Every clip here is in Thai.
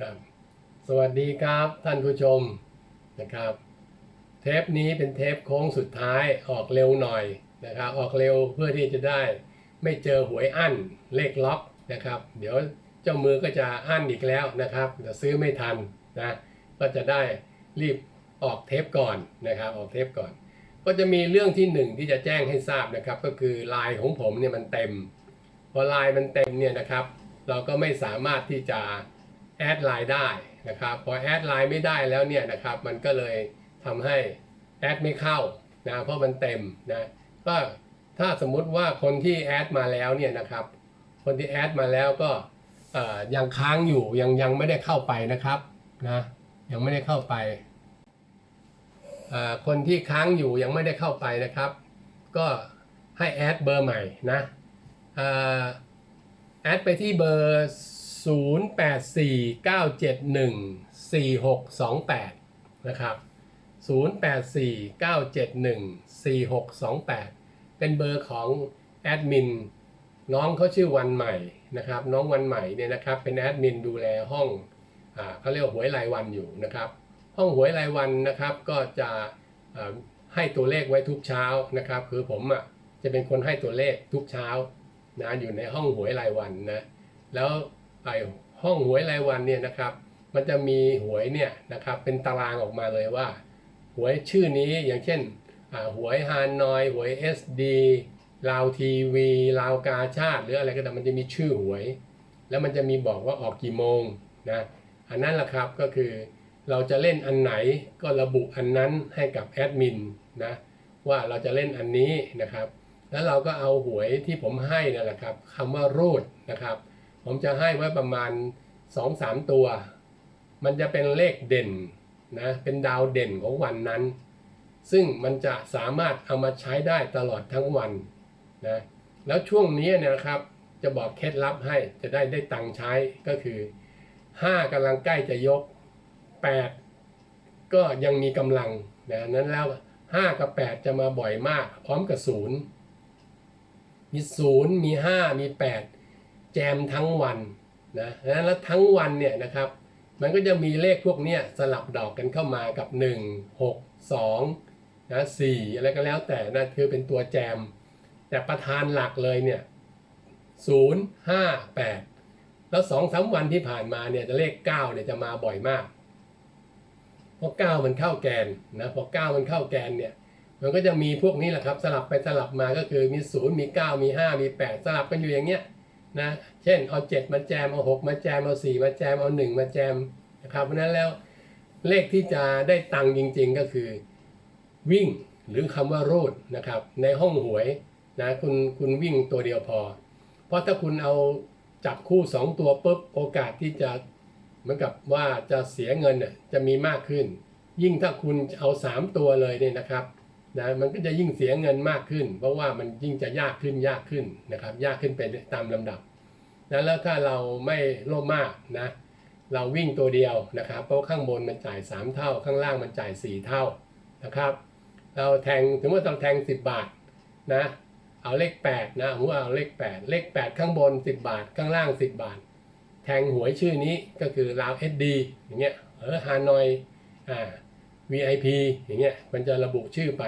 ครับสวัสดีครับท่านผู้ชมนะครับ เทปนี้เป็นเทปโค้งสุดท้ายออกเร็วหน่อยนะครับ ออกเร็วเพื่อที่จะได้ไม่เจอหวยอั้นเลขล็อกนะครับ เดี๋ยวเจ้ามือก็จะอั้นอีกแล้วนะครับเดี๋ยวซื้อไม่ทันนะก็จะได้รีบออกเทปก่อนนะครับ ออกเทปก่อน ก็จะมีเรื่องที่หนึ่งที่จะแจ้งให้ทราบนะครับ ก็คือไลน์ของผมเนี่ยมันเต็มพอไลน์มันเต็มเนี่ยนะครับ เราก็ไม่สามารถที่จะ แอดไลน์ได้นะครับพอแอดไลน์ไม่ได้แล้วเนี่ยนะครับมันก็เลยทำให้แอดไม่เข้านะเพราะมันเต็มนะก็ถ้าสมมุติว่าคนที่แอดมาแล้วเนี่ยนะครับคนที่แอดมาแล้วก็ยังค้างอยู่ยังยังไม่ได้เข้าไปนะครับนะยังไม่ได้เข้าไป คนที่ค้างอยู่ยังไม่ได้เข้าไปนะครับ ก็ให้แอดเบอร์ใหม่นะแอดไปที่เบอร์ 0849714628 นะครับ 0849714628 เป็นเบอร์ของแอดมินน้องเขาชื่อวันใหม่นะครับ น้องวันใหม่เนี่ยนะครับ เป็นแอดมินดูแลห้องอ่าเขาเรียกวหวยรายวันอยู่นะครับ ห้องหวยรายวันนะครับก็จะอ่อให้ตัวเลขไว้ทุกเช้านะครับ คือผมอะจะเป็นคนให้ตัวเลขทุกเช้านะอยู่ในห้องหวยรายวันนะแล้ว ไอห้องหวยรายวันเนี่ยนะครับ มันจะมีหวยเนี่ยนะครับเป็นตารางออกมาเลยว่า หวยชื่อนี้อย่างเช่นหวยฮานอย หวย SD ลาวทีวีลาวกาชาติ หรืออะไรก็ตามมันจะมีชื่อหวย แล้วมันจะมีบอกว่าออกกี่โมงนะอันนั้นแหละครับก็คือเราจะเล่นอันไหนก็ระบุอันนั้นให้กับแอดมินนะว่าเราจะเล่นอันนี้นะครับ แล้วเราก็เอาหวยที่ผมให้นั่นแหละครับคำว่ารูดนะครับ ผมจะให้ไว้ประมาณ 2-3 ตัว มันจะเป็นเลขเด่นนะเป็นดาวเด่นของวันนั้น ซึ่งมันจะสามารถเอามาใช้ได้ตลอดทั้งวันนะแล้วช่วงนี้เนะครับจะบอกเคล็ดลับให้จะได้ได้ตังค์ใช้ก็คือ 5กำลังใกล้จะยก 8 ก็ยังมีกำลังนะนั้นแล้ว 5 กับ 8 จะมาบ่อยมาก พร้อมกับศูนย์มีศูนย์มีห้ามีแปด แจมทั้งวันนะแล้วทั้งวันเนี่ยนะครับ มันก็จะมีเลขพวกเนี้ยสลับดอกกันเข้ามากับ 1 6 2นะ4อะไรก็แล้วแต่นะคือเป็นตัวแจม แต่ประธานหลักเลยเนี่ย0 5 8 แล้วสองสามวันที่ผ่านมาเนี่ยจะเลข9เนี่ยจะมาบ่อยมากเพราะ9มันเข้าแกนนะพอ9มันเข้าแกนเนี่ยมันก็จะมีพวกนี้แหละครับสลับไปสลับมาก็คือมีศูนย์มีเก้ามีห้ามีแปดสลับกันอยู่อย่างเงี้ย นะเช่นเอาเจ็ดมาแจมเอาหกมาแจมเอาสี่มาแจมเอาหนึ่งมาแจมนะครับเพราะนั้นแล้วเลขที่จะได้ตังค์จริงๆก็คือ วิ่งหรือคำว่ารูดนะครับในห้องหวยนะคุณคุณวิ่งตัวเดียวพอ เพราะถ้าคุณเอาจับคู่สองตัวปุ๊บโอกาสที่จะเหมือนกับว่าจะเสียเงินน่ะจะมีมากขึ้น ยิ่งถ้าคุณเอาสามตัวเลยเนี่ยนะครับ นะมันก็จะยิ่งเสียเงินมากขึ้น เพราะว่ามันยิ่งจะยากขึ้นยากขึ้นนะครับ ยากขึ้นไปตามลำดับนะแล้วถ้าเราไม่โลภมากนะเราวิ่งตัวเดียวนะครับ เพราะข้างบนมันจ่าย 3 เท่า ข้างล่างมันจ่าย 4 เท่านะครับ เราแทงถึงว่าเราแทง 10 บาทนะเอาเลข8นะผมว่าเอาเลข 8 เลข 8 ข้างบน 10 บาท ข้างล่าง 10 บาท แทงหวยชื่อนี้ก็คือลาวเอสดีอย่างเงี้ยเออฮานอยอ่า VIP อย่างเงี้ยมันจะระบุชื่อไป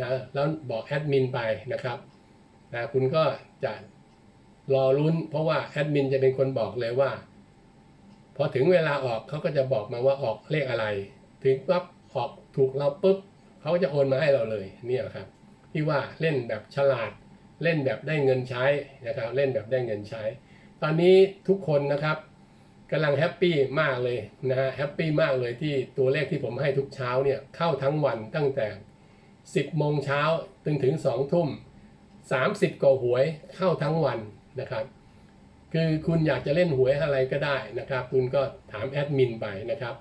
นะแล้วบอกแอดมินไปนะครับนะคุณก็จะรอลุ้น เพราะว่าแอดมินจะเป็นคนบอกเลยว่า พอถึงเวลาออกเขาก็จะบอกมาว่าออกเลขอะไร ถึงปั๊บออกถูกเราปุ๊บเขาก็จะโอนมาให้เราเลยเนี่ยครับที่ว่าเล่นแบบฉลาดเล่นแบบได้เงินใช้นะครับ เล่นแบบได้เงินใช้ ตอนนี้ทุกคนนะครับ กำลังแฮปปี้มากเลยนะฮะแฮปปี้มากเลยที่ตัวเลขที่ผมให้ทุกเช้าเนี่ยเข้าทั้งวันตั้งแต่ 10โมงเช้าถึงถึง2ทุ่ม 30กว่าหวยเข้าทั้งวันนะครับ คือคุณอยากจะเล่นหวยอะไรก็ได้นะครับ คุณก็ถามแอดมินไปนะครับ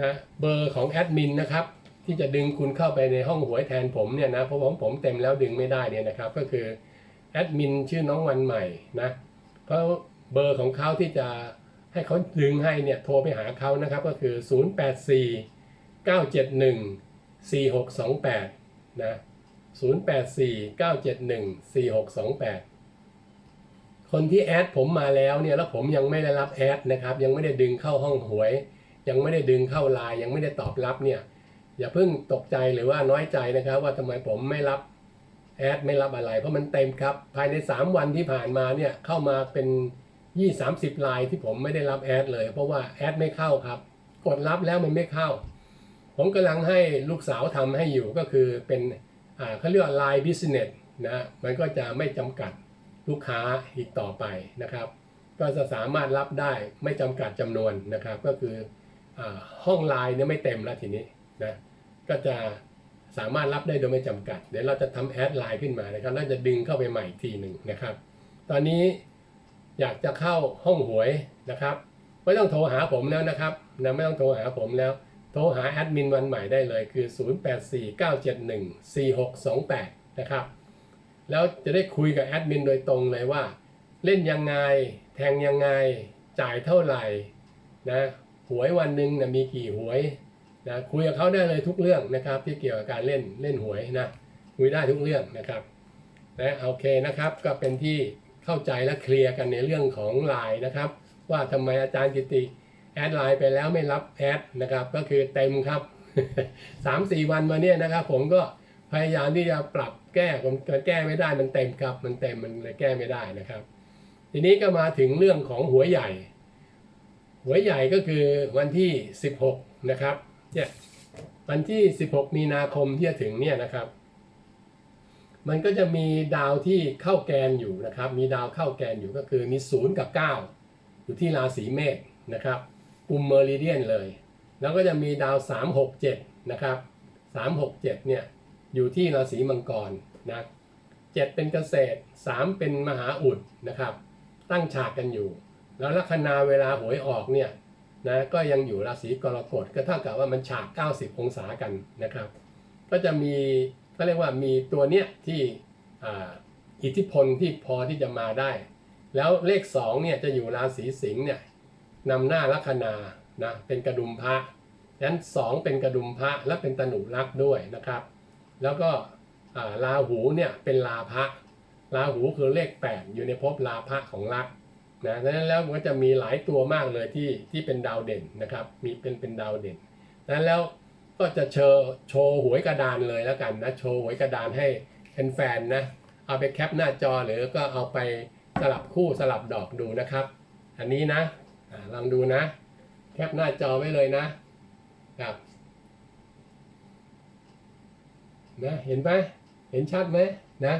นะเบอร์ของแอดมินนะครับที่จะดึงคุณเข้าไปในห้องหวยแทนผมเนี่ยนะเพราะผมผมเต็มแล้วดึงไม่ได้เนี่ยนะครับ ก็คือแอดมินชื่อน้องวันใหม่นะเขาะเบอร์ของเขาที่จะ ให้เขาดึงให้เนี่ยโทรไปหาเขานะครับก็คือ 084 971 4628 นะ 084 971 4628 คนที่แอดผมมาแล้วเนี่ยแล้วผมยังไม่ได้รับแอดนะครับ ยังไม่ได้ดึงเข้าห้องหวย ยังไม่ได้ดึงเข้าไลน์ยังไม่ได้ตอบรับเนี่ยอย่าเพิ่งตกใจหรือว่าน้อยใจนะครับ ว่าทำไมผมไม่รับแอดไม่รับอะไร เพราะมันเต็มครับ ภายใน 3 วันที่ผ่านมาเนี่ยเข้ามาเป็น 20 30ลายที่ผมไม่ได้รับแอดเลย เพราะว่าแอดไม่เข้าครับ กดรับแล้วมันไม่เข้า ผมกำลังให้ลูกสาวทำให้อยู่ก็คือเป็นอ่าเขาเรียกว่า Line Business นะมันก็จะไม่จำกัดลูกค้าอีกต่อไปนะครับ ก็จะสามารถรับได้ไม่จำกัดจำนวนนะครับ ก็คืออห้องไลน์เนี่ยไม่เต็มแล้วทีนี้นะก็จะสามารถรับได้โดยไม่จำกัด เดี๋ยวเราจะทำแอดไลน์ขึ้นมานะครับแล้วจะดึงเข้าไปใหม่อีกทีหนึ่งนะครับ ตอนนี้ อยากจะเข้าห้องหวยนะครับ ไม่ต้องโทรหาผมแล้วนะครับนะไม่ต้องโทรหาผมแล้ว โทรหาแอดมินวันใหม่ได้เลยคือ 0849714628 นะครับ แล้วจะได้คุยกับแอดมินโดยตรงเลยว่า เล่นยังไง แทงยังไง จ่ายเท่าไหร่นะหวยวันหนึ่งนะมีกี่หวยนะคุยกับเขาได้เลยทุกเรื่องนะครับ ที่เกี่ยวกับการเล่นเล่นหวยนะคุยได้ทุกเรื่องนะครับนะโอเคนะครับก็เป็นที่ เข้าใจและเคลียร์กันในเรื่องของไลน์นะครับ ว่าทำไมอาจารย์กิติแอดไลน์ไปแล้วไม่รับแอดนะครับ ก็คือเต็มครับสามสี่วันมาเนี่ยนะครับ ผมก็พยายามที่จะปรับแก้ผมแก้ไม่ได้มันเต็มครับ มันเต็มมันเลยแก้ไม่ได้นะครับ ทีนี้ก็มาถึงเรื่องของหัวใหญ่ หัวใหญ่ก็คือวันที่ 16 นะครับเนี่ยวันที่ 16 มีนาคมที่จะถึงเนี่ยนะครับ มันก็จะมีดาวที่เข้าแกนอยู่นะครับ มีดาวเข้าแกนอยู่ก็คือมี0กับ 9 อยู่ที่ราศีเมษนะครับกลุ่มเมอริเดียนเลย แล้วก็จะมีดาว 3 6 7 นะครับ 3 6 7 เนี่ยอยู่ที่ราศีมังกรนะ7เป็นเกษตร 3 เป็นมหาอุดนะครับ ตั้งฉากกันอยู่ แล้วลัคนาเวลาหวยออกเนี่ยนะก็ยังอยู่ราศีกรกฎก็เท่ากับว่ามันฉาก 90 องศากันนะครับ ก็จะมี ก็เรียกว่ามีตัวเนี้ยที่ออิทธิพลที่พอที่จะมาได้ แล้วเลข2เนี่ยจะอยู่ราศีสิงห์เนี่ยนำหน้าลัคนานะเป็นกระดุมพระนั้น2เป็นกระดุมพระและเป็นตนุรักด้วยนะครับ แล้วก็อ่าราหูเนี่ยเป็นลาภะราหูคือเลข 8 อยู่ในภพลาภะของลักนะดังนั้นแล้วก็จะมีหลายตัวมากเลยที่ที่เป็นดาวเด่นนะครับ มีเป็นเป็นดาวเด่นดังนั้นแล้ว ก็จะเชว์โชว์หวยกระดานเลยแล้วกันนะโชว์หวยกระดานให้แฟนๆนะเอาไปแคปหน้าจอหรือก็เอาไปสลับคู่สลับดอกดูนะครับ อันนี้นะลองดูนะ แคปหน้าจอไว้เลยนะครับนะเห็นไหมเห็นชัดไหมนะ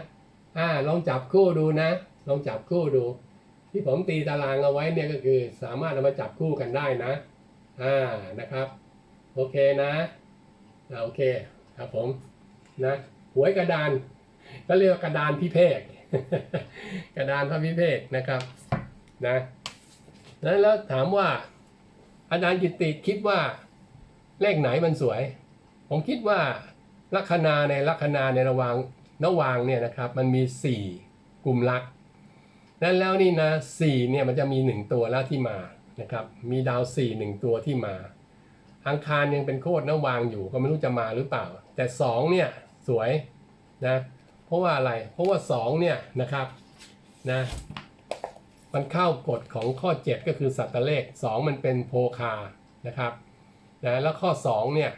อ่าลองจับคู่ดูนะ ลองจับคู่ดู ที่ผมตีตารางเอาไว้เนี่ยก็คือสามารถเอามาจับคู่กันได้นะอ่านะครับ โอเคนะ โอเคครับผมนะหวยกระดานก็เรียกว่ากระดานพิเภกกระดานพระพิเภกนะครับนะนั้นแล้วถามว่า อาจารย์กิตติคิดว่าเลขไหนมันสวย ผมคิดว่าลัคนาในลัคนาในระหว่างระวางเนี่ยนะครับมันมี 4 กลุ่มลักนั้นแล้วนี่นะ4เนี่ยมันจะมี 1 ตัวแล้วที่มานะครับมีดาว4 1 ตัวที่มา อังคารยังเป็นโคตรนะวางอยู่ก็ไม่รู้จะมาหรือเปล่า แต่2เนี่ยสวยนะเพราะว่าอะไรเพราะว่า2เนี่ยนะครับนะมันเข้ากฎของข้อ 7 ก็คือสัตว์เลข 2 มันเป็นโพคานะครับนะแล้วข้อ 2 เนี่ย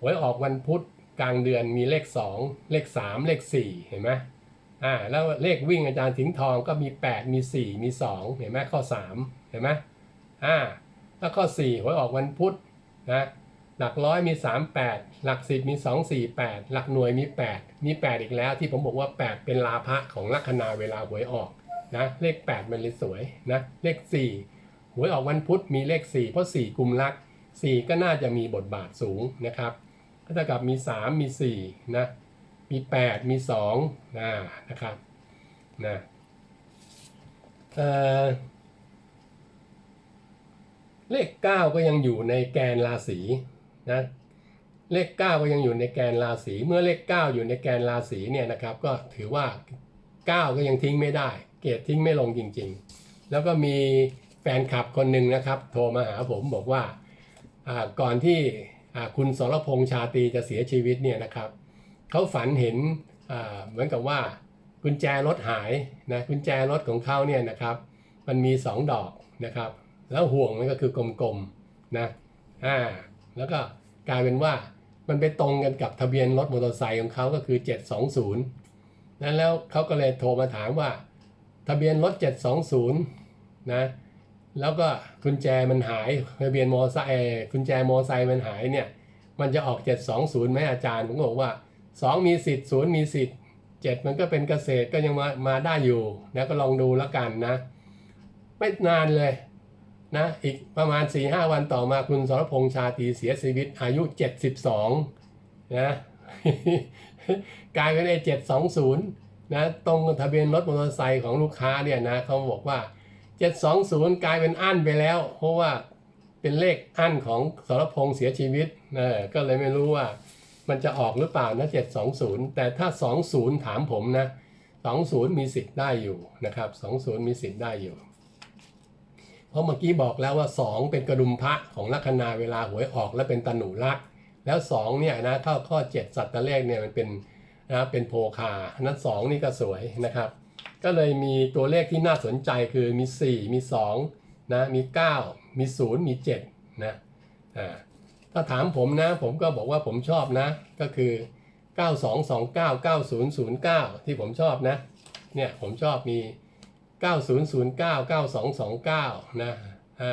หวยออกวันพุธกลางเดือนมีเลข 2 เลข 3 เลข 4 เห็นไหมอ่าแล้วเลขวิ่งอาจารย์ถิงทองก็มี 8 มี 4 มี 2 เห็นไหมข้อ 3 เห็นไหมอ่าแล้วข้อ 4 หวยออกวันพุธ นะหลักร้อยมี 38 หลัก10มี 2 4 8 หลักหน่วยมี 8 มี 8 อีกแล้วที่ผมบอกว่า 8 เป็นลาภะของลัคนาเวลาหวยออกนะเลข 8 มันเลยสวยนะเลข 4 หวยออกวันพุธมีเลข 4 เพราะ 4 กลุ่มลัก 4 ก็น่าจะมีบทบาทสูงนะครับก็เท่ากับมี 3 มี 4 นะ มี 8 มี2นะนะครับนะเอ่อ เลข 9 ก็ยังอยู่ในแกนราศีนะเลข 9 ก็ยังอยู่ในแกนราศีเมื่อเลข 9 อยู่ในแกนราศีเนี่ยนะครับก็ถือว่า 9 ก็ยังทิ้งไม่ได้ เกรดทิ้งไม่ลงจริงๆ แล้วก็มีแฟนคลับคนหนึ่งนะครับ โทรมาหาผมบอกว่าก่อนที่คุณสรพงษ์ชาตรีจะเสียชีวิตเนี่ยนะครับเขาฝันเห็นเหมือนกับว่ากุญแจรถหายนะกุญแจรถของเขาเนี่ยนะครับ มันมี 2 ดอกนะครับ แล้วห่วงมันก็คือกลมๆนะอ่าแล้วก็กลายเป็นว่ามันไปตรงกันกับทะเบียนรถมอเตอร์ไซค์ของเขาก็คือ 720นั้นแล้วเขาก็เลยโทรมาถามว่า ทะเบียนรถ 720นะแล้วก็กุญแจมันหายทะเบียนมอไซค์เอ่อกุญแจมอไซค์มันหายเนี่ยมันจะออก 720ไหมอาจารย์ผมบอกว่า 2 มีสิทธิ์0มีสิทธิ์7มันก็เป็นเกษตรก็ยังมามาได้อยู่นะก็ลองดูแล้วกันนะ ไม่นานเลย นะอีกประมาณ 4-5 วันต่อมาคุณสรพงษ์ชาตีเสียชีวิตอายุ 72 นะกลายเป็นไอ้720 นะ ตรงทะเบียนรถมอเตอร์ไซค์ของลูกค้าเนี่ยนะเขาบอกว่า 720 กลายเป็นอั้นไปแล้ว เพราะว่าเป็นเลขอั้นของสรพงษ์เสียชีวิตเออก็เลยไม่รู้ว่ามันจะออกหรือเปล่านะ720 แต่ถ้า 20 ถามผมนะ 20 มีสิทธิ์ได้อยู่นะครับ 20 มีสิทธิ์ได้อยู่ ราะเมื่อกี้บอกแล้วว่า2เป็นกระดุมพระของลัคนาเวลาหวยออกและเป็นตะหนูรัก แล้ว2เนี่ยนะเข้าข้อ 7 สัตว์ตะเลขเนี่ยมันเป็นนะเป็นโพคานั้น2นี่ก็สวยนะครับ ก็เลยมีตัวเลขที่น่าสนใจคือมี 4 มี2นะมี 9 มี 0 มี7นะอ่าถ้าถามผมนะผมก็บอกว่าผมชอบนะ ก็คือ 9229 9009 ที่ผมชอบนะเนี่ยผมชอบมี 9009 9229 นะอ่า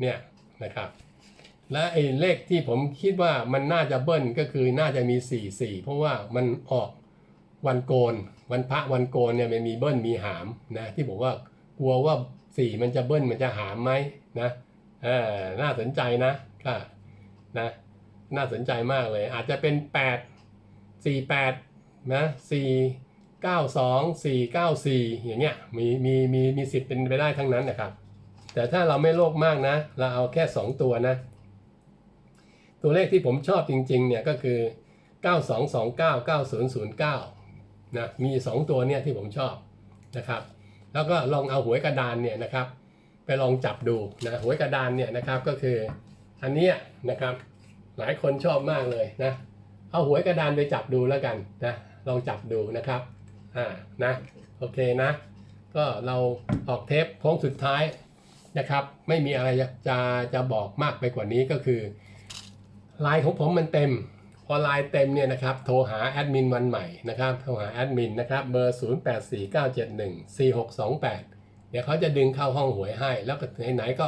เนี่ยนะครับ และไอ้เลขที่ผมคิดว่ามันน่าจะเบิ้ลก็คือน่าจะมี 4 4 เพราะว่ามันออกวันโกน วันพระวันโกนเนี่ยมันมีเบิ้ลมีหามนะที่บอกว่ากลัวว่า 4 มันจะเบิ้ลมันจะหามไหมนะเออน่าสนใจนะก็นะน่าสนใจมากเลย อาจจะเป็น 8 4 8นะ4 9 2 4 9 4 อย่างเงี้ยมีมีมีมีสิทธิ์เป็นไปได้ทั้งนั้นนะครับ แต่ถ้าเราไม่โลภมากนะ เราเอาแค่ 2 ตัวนะ ตัวเลขที่ผมชอบจริงๆเนี่ยก็คือ 9229 9009นะมี 2 ตัวเนี่ยที่ผมชอบนะครับ แล้วก็ลองเอาหวยกระดานเนี่ยนะครับ ไปลองจับดูนะหวยกระดานเนี่ยนะครับก็คืออันเนี้ยนะครับหลายคนชอบมากเลยนะเอาหวยกระดานไปจับดูแล้วกันนะลองจับดูนะครับ อ่านะโอเคนะ ก็เราออกเทปโค้งสุดท้ายนะครับ ไม่มีอะไรจะจะจะบอกมากไปกว่านี้ก็คือไลน์ของผมมันเต็ม พอไลน์เต็มเนี่ยนะครับ โทรหาแอดมินวันใหม่นะครับ โทรหาแอดมินนะครับเบอร์ 0849714628 เดี๋ยวเขาจะดึงเข้าห้องหวยให้ แล้วก็ไหนๆก็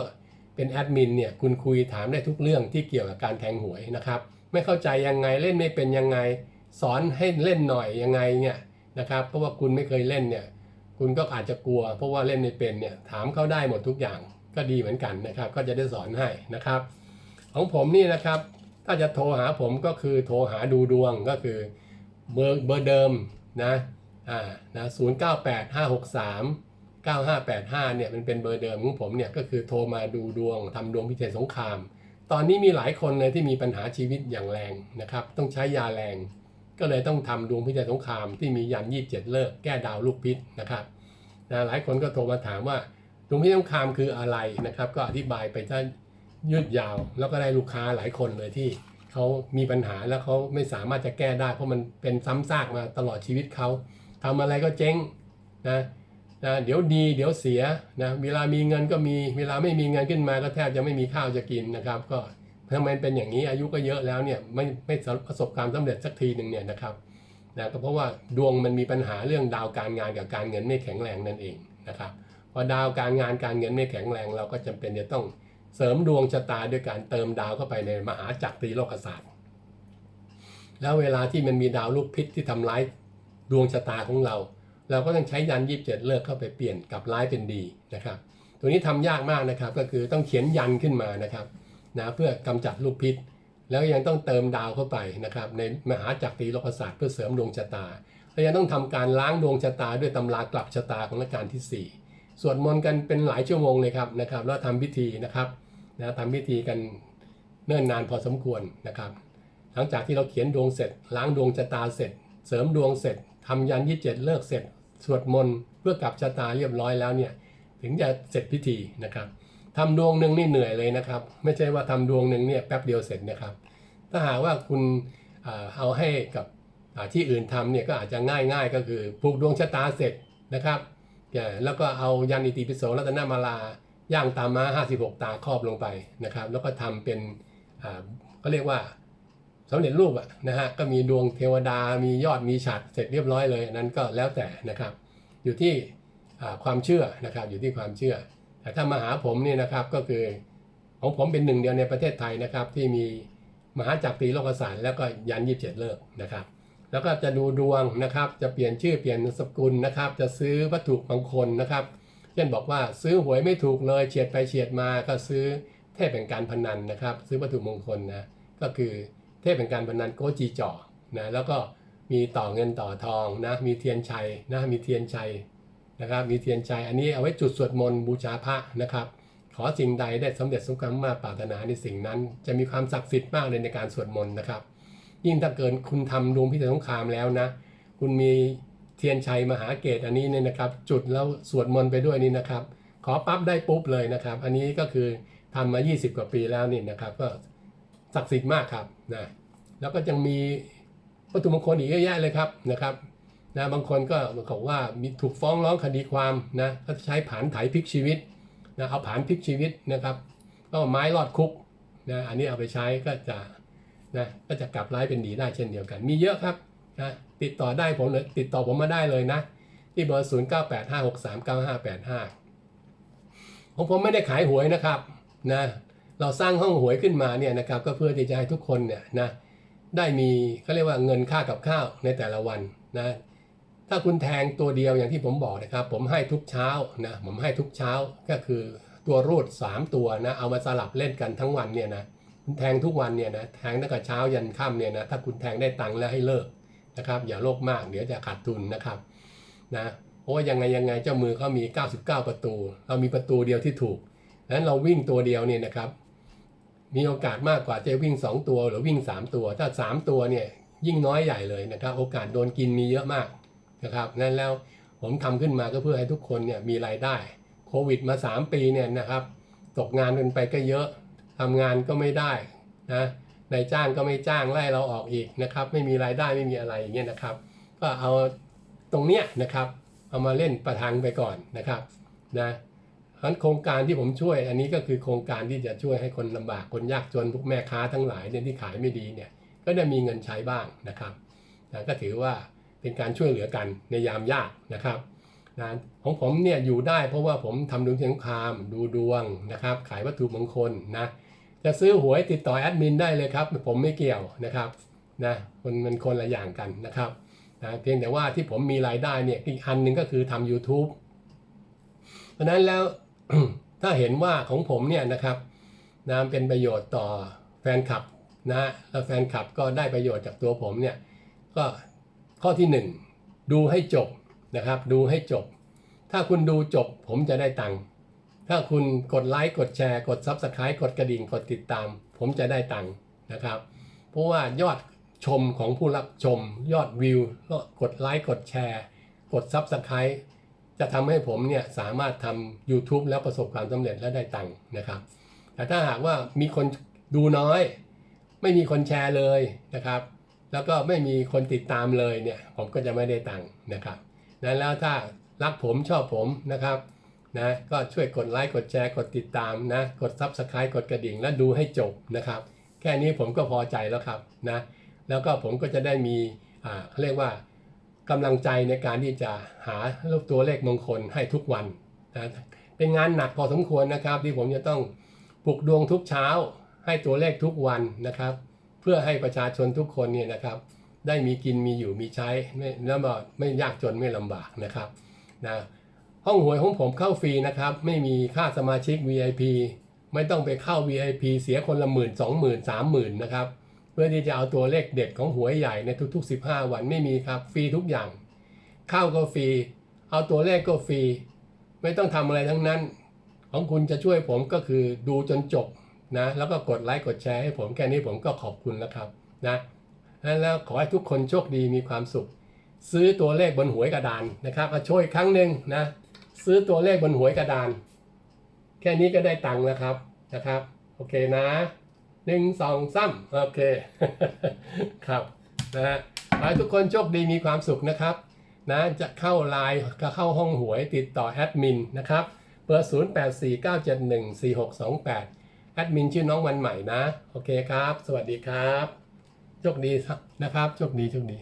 เป็นแอดมินเนี่ยคุณคุยถามได้ทุกเรื่องที่เกี่ยวกับการแทงหวยนะครับ ไม่เข้าใจยังไงเล่นไม่เป็นยังไง สอนให้เล่นหน่อยยังไงเนี่ย นะครับ เพราะว่าคุณไม่เคยเล่นเนี่ยคุณก็อาจจะกลัว เพราะว่าเล่นไม่เป็นเนี่ยถามเขาได้หมดทุกอย่างก็ดีเหมือนกันนะครับ ก็จะได้สอนให้นะครับ ของผมนี่นะครับ ถ้าจะโทรหาผมก็คือโทรหาดูดวงก็คือเบอร์เบอร์เดิมนะอ่านะศูนย์เก้าแปดห้าหกสามเก้าห้าแปดห้าเนี่ยมันเป็นเบอร์เดิมของผมเนี่ยก็คือโทรมาดูดวงทำดวงพิเศษสงคราม ตอนนี้มีหลายคนเลยที่มีปัญหาชีวิตอย่างแรงนะครับ ต้องใช้ยาแรง ก็เลยต้องทำดวงพิเศษสงครามที่มียันยี่สิบเจ็ดเลิกแก้ดาวลูกพิษนะครับนะหลายคนก็โทรมาถามว่าดวงพิเศษสงครามคืออะไรนะครับ ก็อธิบายไปถ้ายืดยาว แล้วก็ได้ลูกค้าหลายคนเลยที่เขามีปัญหาแล้วเขาไม่สามารถจะแก้ได้ เพราะมันเป็นซ้ำซากมาตลอดชีวิตเขาทำอะไรก็เจ๊งนะนะเดี๋ยวดีเดี๋ยวเสียนะเวลามีเงินก็มีเวลาไม่มีเงินขึ้นมาก็แทบจะไม่มีข้าวจะกินนะครับ ก็ ทำไมเป็นอย่างนี้อายุก็เยอะแล้วเนี่ยไม่ไม่ประสบความสำเร็จสักทีหนึ่งเนี่ยนะครับนะก็เพราะว่าดวงมันมีปัญหาเรื่องดาวการงานกับการเงินไม่แข็งแรงนั่นเองนะครับพอดาวการงานการเงินไม่แข็งแรงเราก็จำเป็นจะต้องเสริมดวงชะตาด้วยการเติมดาวเข้าไปในมหาจักรตรีโลกศาสตร์ แล้วเวลาที่มันมีดาวลูกพิษที่ทำร้ายดวงชะตาของเรา เราก็ต้องใช้ยันยีิบเจ็ดเลิกเข้าไปเปลี่ยนกับร้ายเป็นดีนะครับ ตัวนี้ทำยากมากนะครับก็คือต้องเขียนยันขึ้นมานะครับ นะเพื่อกำจัดลูกพิษ แล้วยังต้องเติมดาวเข้าไปนะครับในมหาจักรตรีโลกศาสตร์เพื่อเสริมดวงชะตาแล้วยังต้องทำการล้างดวงชะตาด้วยตำรากลับชะตาของรัชกาลที่ 4 สวดมนต์กันเป็นหลายชั่วโมงเลยครับนะครับแล้วทำพิธีนะครับนะทำพิธีกันเนิ่นนานพอสมควรนะครับ หลังจากที่เราเขียนดวงเสร็จ ล้างดวงชะตาเสร็จ เสริมดวงเสร็จทำยันยี่เจ็ดเลิกเสร็จ สวดมนต์เพื่อกลับชะตาเรียบร้อยแล้วเนี่ยถึงจะเสร็จพิธีนะครับ ทำดวงหนึ่งนี่เหนื่อยเลยนะครับ ไม่ใช่ว่าทำดวงหนึ่งเนี่ยแป๊บเดียวเสร็จนะครับ ถ้าหากว่าคุณเอาให้กับที่อื่นทำเนี่ยก็อาจจะง่ายง่ายๆก็คือผูกดวงชะตาเสร็จนะครับแกแล้วก็เอายันอิติปิโสรัตนมาลาย่างตามม้า56 ตาครอบลงไปนะครับ แล้วก็ทำเป็นก็เรียกว่าสำเร็จรูปอะนะฮะก็มีดวงเทวดามียอดมีฉัตรเสร็จเรียบร้อยเลยนั้นก็แล้วแต่นะครับ อยู่ที่ความเชื่อนะครับอยู่ที่ความเชื่อ แต่ถ้ามาหาผมเนี่ยนะครับก็คือของผมเป็นหนึ่งเดียวในประเทศไทยนะครับที่มีมหาจักรีโลกศาสตร์แล้วก็ยันยี่สิบเจ็ดเลิกนะครับ แล้วก็จะดูดวงนะครับ จะเปลี่ยนชื่อเปลี่ยนสกุลนะครับ จะซื้อวัตถุมงคลนะครับ เช่นบอกว่าซื้อหวยไม่ถูกเลยเฉียดไปเฉียดมาก็ซื้อเทพแห่งการพนันนะครับ ซื้อวัตถุมงคลนะก็คือเทพแห่งการพนันโกจีจ่อนะแล้วก็มีต่อเงินต่อทองนะมีเทียนชัยนะมีเทียนชัย นะครับมีเทียนชัยอันนี้เอาไว้จุดสวดมนต์บูชาพระนะครับขอสิ่งใดได้สำเร็จสมความมาปรารถนาในสิ่งนั้น จะมีความศักดิ์สิทธิ์มากเลยในการสวดมนต์นะครับ ยิ่งถ้าเกิดคุณทำดวงพิเศษสงครามแล้วนะ คุณมีเทียนชัยมหาเกตอันนี้เนี่ยนะครับ จุดแล้วสวดมนต์ไปด้วยนี่นะครับ ขอปั๊บได้ปุ๊บเลยนะครับ อันนี้ก็คือทำมา 20 กว่าปีแล้วนี่นะครับ ก็ศักดิ์สิทธิ์มากครับนะแล้วก็ยังมีวัตถุมงคลอีกเยอะแยะเลยครับนะครับ นะบางคนก็บอกว่ามีถูกฟ้องร้องคดีความนะก็ใช้ผานไถพลิกชีวิตนะเอาผานพลิกชีวิตนะครับก็ไม้รอดคุกนะอันนี้เอาไปใช้ก็จะนะก็จะกลับร้ายเป็นดีได้เช่นเดียวกัน มีเยอะครับนะติดต่อได้ผมเลยติดต่อผมมาได้เลยนะ ที่เบอร์ 0 9 8 5 6 3 9 5 8 5ของผมไม่ได้ขายหวยนะครับนะเราสร้างห้องหวยขึ้นมาเนี่ยนะครับก็เพื่อที่จะให้ทุกคนเนี่ยนะได้มีเขาเรียกว่าเงินค่ากับข้าวในแต่ละวันนะ ถ้าคุณแทงตัวเดียวอย่างที่ผมบอกนะครับ ผมให้ทุกเช้านะผมให้ทุกเช้าก็คือตัวรูด 3 ตัวนะเอามาสลับเล่นกันทั้งวันเนี่ยนะคุณแทงทุกวันเนี่ยนะแทงตั้งแต่เช้ายันค่ำเนี่ยนะถ้าคุณแทงได้ตังค์แล้วให้เลิกนะครับ อย่าโลภมากเดี๋ยวจะขาดทุนนะครับนะเพราะว่ายังไงยังไงเจ้ามือเขามี 99 ประตู เรามีประตูเดียวที่ถูกดังนั้นเราวิ่งตัวเดียวเนี่ยนะครับ มีโอกาสมากกว่าจะวิ่ง 2 ตัวหรือวิ่ง 3 ตัว ถ้า 3 ตัวเนี่ยยิ่งน้อยใหญ่เลยนะครับ โอกาสโดนกินมีเยอะมาก นะครับนั่นแล้วผมทำขึ้นมาก็เพื่อให้ทุกคนเนี่ยมีรายได้โควิดมา 3 ปีเนี่ยนะครับ ตกงานกันไปก็เยอะทำงานก็ไม่ได้นะนายจ้างก็ไม่จ้างไล่เราออกอีกนะครับ ไม่มีรายได้ไม่มีอะไรอย่างเงี้ยนะครับ ก็เอาตรงเนี้ยนะครับ เอามาเล่นประทังไปก่อนนะครับนะเพราะฉะนั้นโครงการที่ผมช่วยอันนี้ก็คือโครงการที่จะช่วยให้คนลำบากคนยากจนพวกแม่ค้าทั้งหลายเนี่ยที่ขายไม่ดีเนี่ยก็ได้มีเงินใช้บ้างนะครับนะก็ถือว่า เป็นการช่วยเหลือกันในยามยากนะครับนะของผมเนี่ยอยู่ได้เพราะว่าผมทำดวงสงคามดูดวงนะครับ ขายวัตถุมงคลนะจะซื้อหวยติดต่อแอดมินได้เลยครับ ผมไม่เกี่ยวนะครับนะมันมันคนละอย่างกันนะครับนะเพียงแต่ว่าที่ผมมีรายได้เนี่ยอีกอันหนึ่งก็คือทำ YouTube เพราะฉะนั้นแล้วถ้าเห็นว่าของผมเนี่ยนะครับนะเป็นประโยชน์ต่อแฟนคลับนะแล้วแฟนคลับก็ได้ประโยชน์จากตัวผมเนี่ยก็ ข้อที่หนึ่งดูให้จบนะครับ ดูให้จบ ถ้าคุณดูจบผมจะได้ตังค์ถ้าคุณกดไลค์กดแชร์ กด Subscribe กดกระดิ่งกดติดตาม ผมจะได้ตังค์นะครับ เพราะว่ายอดชมของผู้รับชม ยอดวิวก็กดไลค์กดแชร์ กด Subscribe จะทำให้ผมเนี่ยสามารถทำ YouTube แล้วประสบความสำเร็จและได้ตังค์นะครับ แต่ถ้าหากว่ามีคนดูน้อย ไม่มีคนแชร์เลยนะครับ แล้วก็ไม่มีคนติดตามเลยเนี่ยผมก็จะไม่ได้ตังค์นะครับนั้นแล้วถ้ารักผมชอบผมนะครับนะก็ช่วยกดไลค์กดแชร์กดติดตามนะกด Subscribe กดกระดิ่งและดูให้จบนะครับ แค่นี้ผมก็พอใจแล้วครับนะแล้วก็ผมก็จะได้มีอ่าเขาเรียกว่ากำลังใจในการที่จะหาลูกตัวเลขมงคลให้ทุกวันนะเป็นงานหนักพอสมควรนะครับ ที่ผมจะต้องปลุกดวงทุกเช้าให้ตัวเลขทุกวันนะครับ เพื่อให้ประชาชนทุกคนเนี่ยนะครับ ได้มีกินมีอยู่มีใช้ไม่แล้วก็ไม่ยากจนไม่ลำบากนะครับนะห้องหวยของผมเข้าฟรีนะครับ ไม่มีค่าสมาชิก VIP ไม่ต้องไปเข้า VIP เสียคนละหมื่นสองหมื่นสามหมื่นนะครับเพื่อที่จะเอาตัวเลขเด็ดของหวยใหญ่ในทุก ๆ 15 วันไม่มีครับฟรีทุกอย่างเข้าก็ฟรี เอาตัวเลขก็ฟรี ไม่ต้องทำอะไรทั้งนั้น ของคุณจะช่วยผมก็คือดูจนจบ นะแล้วก็กดไลค์กดแชร์ให้ผมแค่นี้ผมก็ขอบคุณแล้วครับนะแล้วขอให้ทุกคนโชคดีมีความสุข ซื้อตัวเลขบนหวยกระดานนะครับมาช่วยครั้งหนึ่งนะซื้อตัวเลขบนหวยกระดาน แค่นี้ก็ได้ตังค์แล้วครับนะครับ โอเคนะหนึ่งสองสามโอเคครับนะฮะขอให้ทุกคนโชคดีมีความสุขนะครับนะจะเข้าไลน์จะเข้าห้องหวยติดต่อแอดมินนะครับเบอร์ 0849714628 แอดมินชื่อน้องวันใหม่นะ โอเคครับ สวัสดีครับ โชคดีนะครับ โชคดี โชคดี